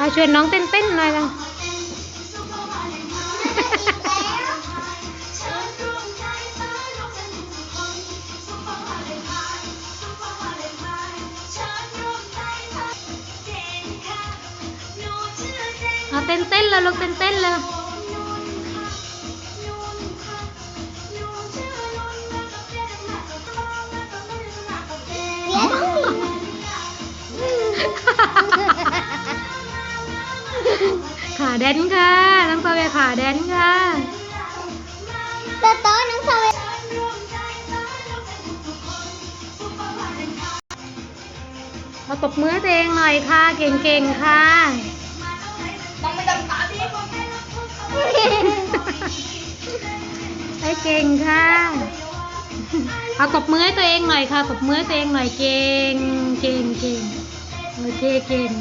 เอาชวนน้องเต้นเต้นๆหน่อยละเอาเต้นเต้นๆเลยลูกเต้นเต้นๆเลย ขาแดนค่ะน้องโซเวขาแดนค่ะตะโต้น้องสาวเอาตบมือให้ตัวเองหน่อยค่ะ เก่งๆค่ะให้เก่งค่ะเอาตบมือให้ตัวเองหน่อยค่ะตบมือให้ตัวเองหน่อยเก่งเก่งเก่งโอเคเก่ง